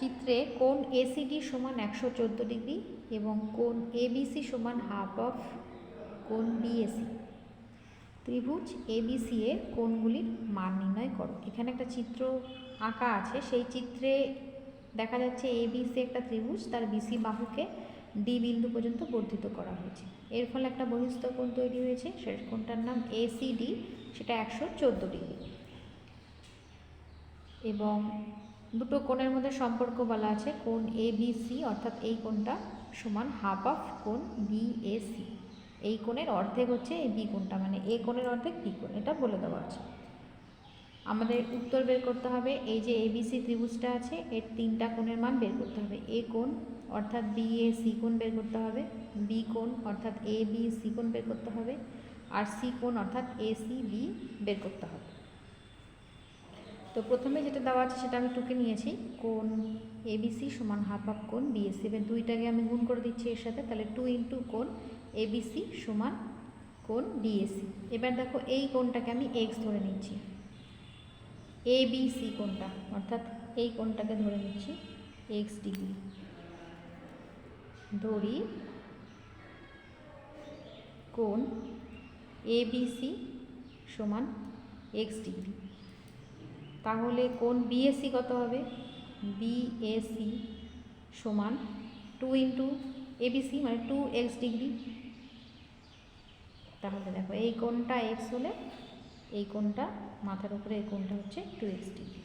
চিত্রে কোণ এসিডি সমান একশো চোদ্দ ডিগ্রি এবং কোণ এবিসি সমান হাফ অফ কোণ বিএসি ত্রিভুজ এবিসি এর কোণগুলির মান নির্ণয় করো। এখানে একটা চিত্র আঁকা আছে। সেই চিত্রে দেখা যাচ্ছে এবিসি একটা ত্রিভুজ, তার বিসি বাহুকে ডি বিন্দু পর্যন্ত বর্ধিত করা হয়েছে। এর ফলে একটা বহিস্থ কোণ তৈরি হয়েছে। সে কোণটার নাম এসিডি সেটা একশো চোদ্দ ডিগ্রি। এবং দুটো কোণের মধ্যে সম্পর্ক বলা আছে, কোণ এ বি সি অর্থাৎ এই কোণটা সমান হাফ অফ কোণ বি এ সি এই কোণের অর্ধেক হচ্ছে এই বি কোণটা মানে এ কোণের অর্ধেক বি কোণ, এটা বলে দেওয়া আছে। আমাদের উত্তর বের করতে হবে, এই যে এবিসি ত্রিভুজটা আছে, এর তিনটা কোণের মান বের করতে হবে। এ কোণ, অর্থাৎ বি এ সি কোণ বের করতে হবে। বি কোণ, অর্থাৎ এ বি সি কোণ বের করতে হবে। আর সি কোণ, অর্থাৎ এ সি বি বের করতে হবে। তো প্রথমে যেটা দেওয়া আছে সেটা আমি টুকে নিয়েছি। কোণ এবিসি সমান হাফ অফ কোণ বিএসসি এবার দুইটাকে আমি গুণ করে দিচ্ছি এর সাথে, তাহলে টু ইন্টু কোণ এবিসি সমান কোণ ডিএসি এবার দেখো এই কোনটাকে আমি এক্স ধরে নিচ্ছি। এ বি সি কোণটা, অর্থাৎ এই কোনটাকে ধরে নিচ্ছি এক্স ডিগ্রি। ধরি কোন এ বি সি সমান এক্স ডিগ্রি। তাহলে কোন বিএসসি কত হবে? বিএসসি সমান টু ইন্টু এবিসি মানে টু এক্স ডিগ্রি তাহলে দেখো, এই কোণটা এক্স হলে এই কোণটা মাথার উপরে, এই কোণটা হচ্ছে টু এক্স ডিগ্রি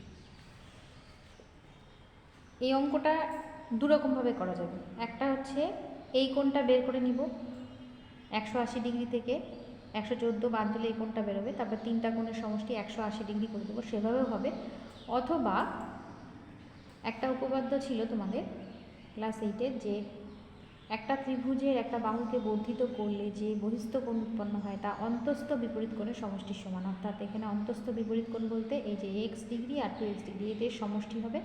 এই অঙ্কটা দুরকমভাবে করা যাবে। একটা হচ্ছে এই কোণটা বের করে নিব, একশো আশি ডিগ্রি থেকে একশো চোদ্দ বাদ দিলে এই কোণটা বেরোবে, তারপর তিনটা কোণের সমষ্টি একশো আশি ডিগ্রি করে দেবো, সেভাবেও হবে। অথবা একটা উপপাদ্য ছিল তোমাদের ক্লাস এইটের যে একটা ত্রিভুজের একটা বাহুকে বর্ধিত করলে যে বহিস্থ কোণ উৎপন্ন হয়, তা অন্তস্থ বিপরীত কোণের সমষ্টির সমান। অর্থাৎ এখানে অন্তস্থ বিপরীত কোণ বলতে এই যে এক্স ডিগ্রি আর টু এক্স ডিগ্রি, এদের সমষ্টি হবে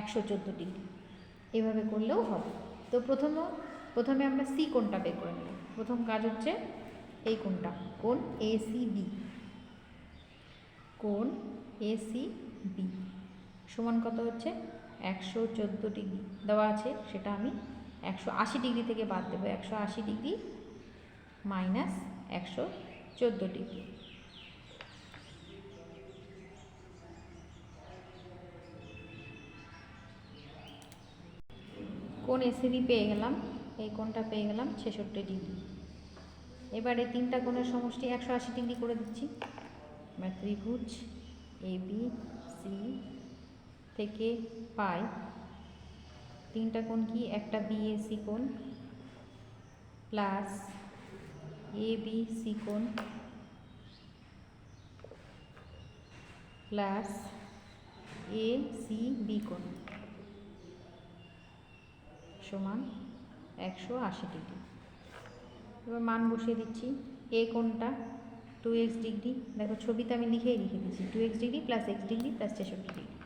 একশো চোদ্দ ডিগ্রি। এভাবে করলেও হবে। তো প্রথম প্রথমে আমরা সি কোণটা বের করে নেব। প্রথম কাজ হচ্ছে এই কোণটা কোণ এ সি বি কোণ এ সি বি সমান কত হচ্ছে? একশো চোদ্দ ডিগ্রি। দেওয়া আছে, সেটা আমি একশো আশি ডিগ্রি থেকে বাদ দেবো। একশো আশি ডিগ্রি মাইনাস একশো চোদ্দ ডিগ্রি। কোন এসিবি পেয়ে গেলাম? এই কোনটা পেয়ে গেলাম? ছেষট্টি ডিগ্রি। এবারে তিনটা কোণের সমষ্টি একশো আশি ডিগ্রি করে দিচ্ছি। এবার ত্রিভুজ এ বি সি থেকে পাই। তিনটা কোণ কি? একটা বিএসি কোণ প্লাস এ বি সি কোণ প্লাস এ সি বি কোণ সমান একশো আশি ডিগ্রি। এবার মান বসিয়ে দিচ্ছি। এ কোনটা টু এক্স ডিগ্রি। দেখো ছবিতে আমি লিখেই লিখে দিচ্ছি two x degree plus x degree plus ছেষট্টি ডিগ্রি।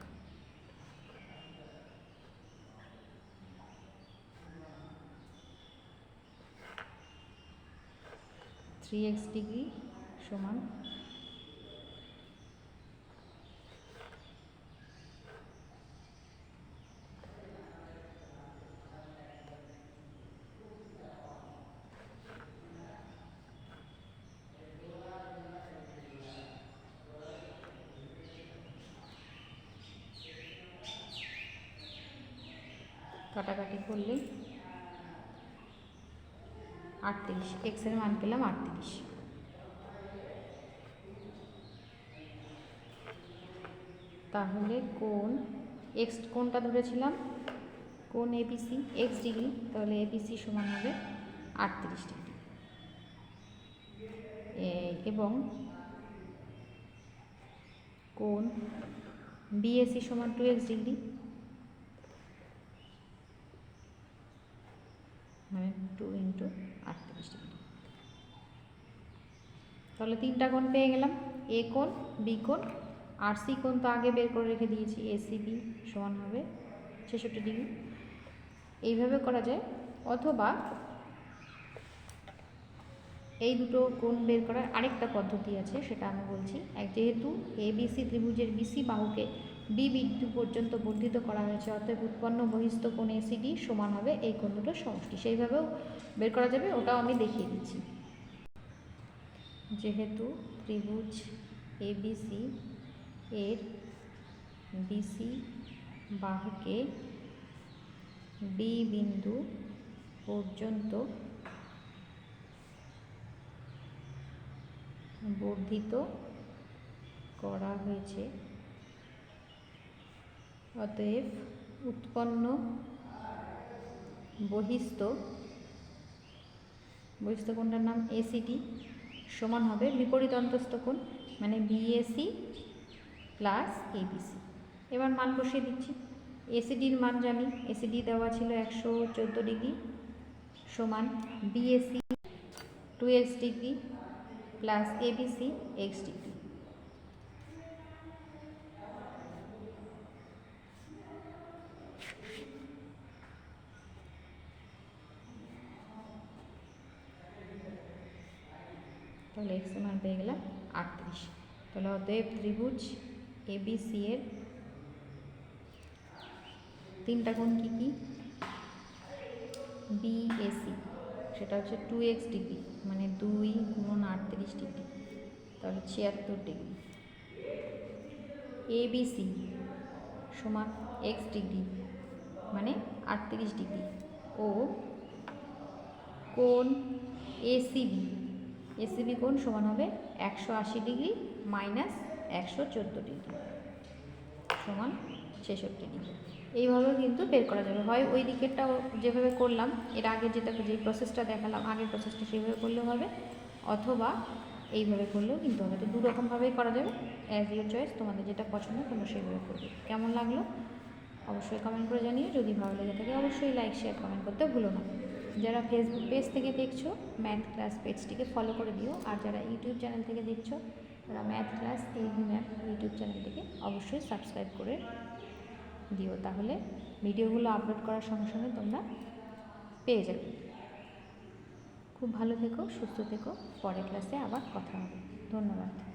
থ্রি এক্স ডিগ্রি সমান কাটাকাটি করলে আটত্রিশ। এক্সের মান পেলাম আটত্রিশ। তাহলে কোন এক্স কোনটা ধরেছিলাম? কোন এবিসি এক্স ডিগ্রি। তাহলে এবিসি সমান হবে আটত্রিশ ডিগ্রি। এবং কোন? বিএসি সমান টু এক্স ডিগ্রি। মানে টু ইন্টু আটত্রিশ ডিগ্রি তাহলে তিনটা কোণ পেয়ে গেলাম। এ কোণ বি কোণ আর সি কোণ তো আগে বের করে রেখে দিয়েছি এসিবি সমান হবে ছেষট্টি ডিগ্রি এইভাবে করা যায়। অথবা এই দুটো কোণ বের করার আরেকটা পদ্ধতি আছে, সেটা আমি বলছি। এক যেহেতু এবিসি ত্রিভুজের বিসি বাহুকে বি বিন্দু পর্যন্ত বর্ধিত করা হয়েছে। অতএব উৎপন্ন বহিস্থ কোণ এসিডি সমান হবে এই কোণ দুটোর সমষ্টি। সেইভাবেও বের করা যাবে, ওটাও আমি দেখিয়ে দিচ্ছি। যেহেতু ত্রিভুজ এবিসি এর বিসি বাহুকে বি বিন্দু পর্যন্ত বর্ধিত করা হয়েছে অতএব উৎপন্ন বহিস্থ বহিস্থ কোণটার নাম এসিডি সমান হবে বিপরীত অন্তস্থ কোণ মানে বিএসি প্লাস এবিসি এবার মান বসিয়ে দিচ্ছি। এসিডির মান জানি। এসিডি দেওয়া ছিল একশো চোদ্দ ডিগ্রি সমান BAC two x degree plus ABC x degree তাহলে এক্স মান পেয়ে গেলাম আটত্রিশ। তাহলে অতএব ত্রিভুজ এবিসি এর তিনটা কোণ কী কী? বিএসি সেটা হচ্ছে টু এক্স ডিগ্রি মানে দুই গুণন আটত্রিশ ডিগ্রি তাহলে ছিয়াত্তর ডিগ্রি এবিসি সমান এক্স ডিগ্রি মানে আটত্রিশ ডিগ্রি ও কোণ এসিবি এসিবি কোণ সমান হবে একশো আশি ডিগ্রি মাইনাস একশো চোদ্দ ডিগ্রি সমান ছেষট্টি ডিগ্রি। এইভাবেও কিন্তু বের করা যাবে। হয় ওই দিকেরটাও যেভাবে করলাম, এর আগে যেটা যে প্রসেসটা দেখালাম, আগের প্রসেসটা সেইভাবে করলেও হবে, অথবা এইভাবে করলেও কিন্তু হবে। তো দু রকমভাবেই করা যাবে। অ্যাজ ইউর চয়েস তোমাদের যেটা পছন্দ, তোমরা সেইভাবে করবে। কেমন লাগল? অবশ্যই কমেন্ট করে জানিও। যদি ভালো লেগে থাকে, অবশ্যই লাইক শেয়ার কমেন্ট করতে ভুলো না। যারা ফেসবুক পেজ থেকে দেখছ ম্যাথ ক্লাস পেজটিকে ফলো করে দিও। আর যারা ইউটিউব চ্যানেল থেকে দেখছ, তারা ম্যাথ ক্লাস এই ম্যাথ ইউটিউব চ্যানেলটিকে অবশ্যই সাবস্ক্রাইব করে দিও। তাহলে ভিডিওগুলো আপলোড করার সঙ্গে সঙ্গে তোমরা পেয়ে যাবে। খুব ভালো থেকো, সুস্থ থেকো। পরের ক্লাসে আবার কথা হবে। ধন্যবাদ।